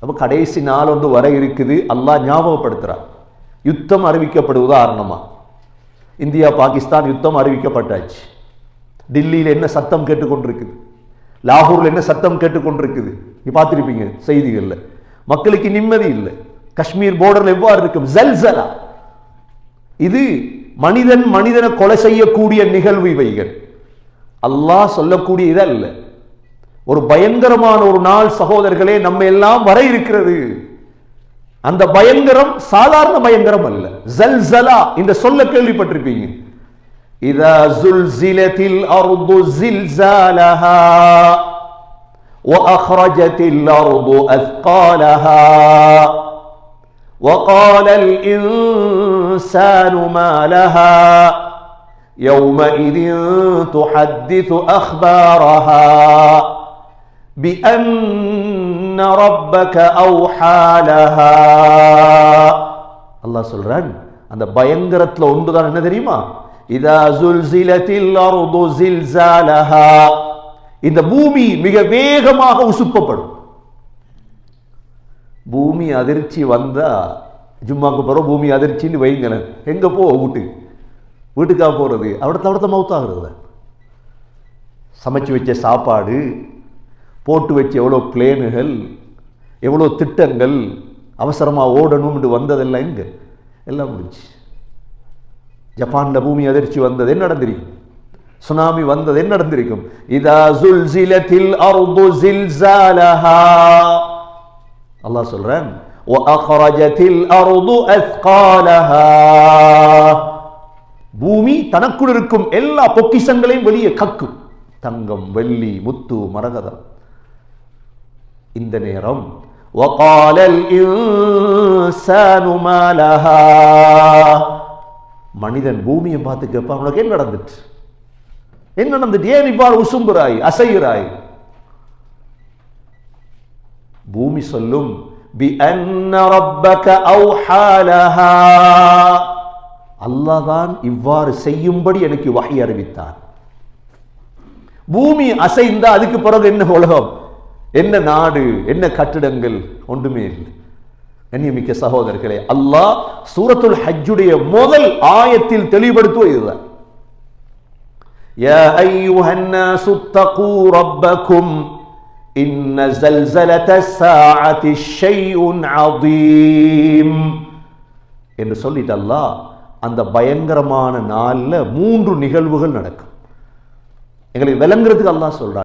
அப்போ கடைசி நாள் ஒன்று வர இருக்குது. அல்லாஹ் ஞாபகப்படுத்துகிறார் யுத்தம் அறிவிக்கப்படுவது ஆரணமா இந்தியா பாகிஸ்தான் யுத்தம் அறிவிக்கப்பட்டாச்சு. டில்லியில் என்ன சத்தம் கேட்டுக்கொண்டிருக்குது? லாகூரில் என்ன சத்தம் கேட்டுக்கொண்டிருக்குது? நீ பார்த்துருப்பீங்க செய்திகளில். மக்களுக்கு நிம்மதி இல்லை. காஷ்மீர் போர்டரில் எவ்வாறு இருக்கும்? ஜல்சலா. இது மனிதன் மனிதனை கொலை செய்யக்கூடிய நிகழ்வு இவைகள். அல்லாஹ் சொல்லக்கூடிய இதல்ல. ஒரு பயங்கரமான ஒரு நாள் சகோதரர்களே நம்ம எல்லாம் வர இருக்கிறது அந்த பயங்கரம் சாதாரண பயங்கரம் அல்ல ஜல்சலா இந்த சொல்ல கேள்விப்பட்டிருப்பீங்க இதா ஜுல்சிலத்தில் அர்து ஜில்சாலஹா وأخرجت الأرض أثقالها وقال الإنسان ما لها يومئذ تحدث أخبارها بأن ربك أوحى لها அல்லாஹ் சொல்றான் அந்த பயங்கரத்துல ஒன்றுதான் என்ன தெரியுமா இதா ஜுல்சிலத்தில் அர்து ஜில்சாலஹா இந்த பூமி மிக வேகமாக உசுப்பப்படும் பூமி அதிர்ச்சி வந்தா ஜும்மாக்கு போகிறோம் பூமி அதிர்ச்சின்னு வைங்களேன் எங்க போ வீட்டுக்கு வீட்டுக்கா போறது அவிடத்த அவிடத்த மவுத்தாகிறது சமைச்சு வச்ச சாப்பாடு போட்டு வச்சு எவ்வளோ பிளேனுகள் எவ்வளோ திட்டங்கள் அவசரமாக ஓடணும் என்று வந்ததெல்லாம் எங்கே? எல்லாம் முடிஞ்சு. ஜப்பானில் பூமி அதிர்ச்சி வந்தது என்ன நடந்திருக்கும்? சுனாமி வந்தது என்ன நடந்திருக்கும்? இதா ஜுல்சிலத்தில் அர்து ஜில்சாலஹா அல்லாஹ் சொல்றான் வஅக்ரஜத்தில் அர்து அஸ்காலஹா. பூமி தனக்குள் இருக்கும் எல்லா பொக்கிஷங்களையும் வெளியே கக்கும். தங்கம் வெள்ளி முத்து மரகதம். இந்த நேரம் وقال الإنسان ما لها மனிதன் பூமியை பார்த்து கேட்பான் உனக்கு என்ன நடந்துட்டு என்ன நடந்துட்டு ஏன் இவ்வாறு உசும்புறாய் அசைகிறாய் பூமி சொல்லும் بِأَنَّ رَبَّكَ أَوْحَى لَهَا அல்லாஹ் தான் இவ்வாறு செய்யும்படி எனக்கு வகை அறிவித்தான் பூமி அசைந்தா அதுக்கு பிறகு என்ன உலகம் என்ன நாடு என்ன கட்டிடங்கள் ஒன்றுமே இல்லை கண்ணியமிக்க சகோதரர்களே அல்லாஹ் சூரத்துல் ஹஜ்ஜுடைய முதல் ஆயத்தில் தெளிவுபடுத்துவது இதுதான் يا أيها الناس اتقوا ربكم إن زلزلة الساعة شيء عظيم என்று சொல்லிட்டு அல்லாஹ் அந்த பயங்கரமான நாள்ல மூன்று நிகழ்வுகள் நடக்கும் எங்களுக்கு விளங்குறதுக்கு அல்லாஹ் சொல்றான்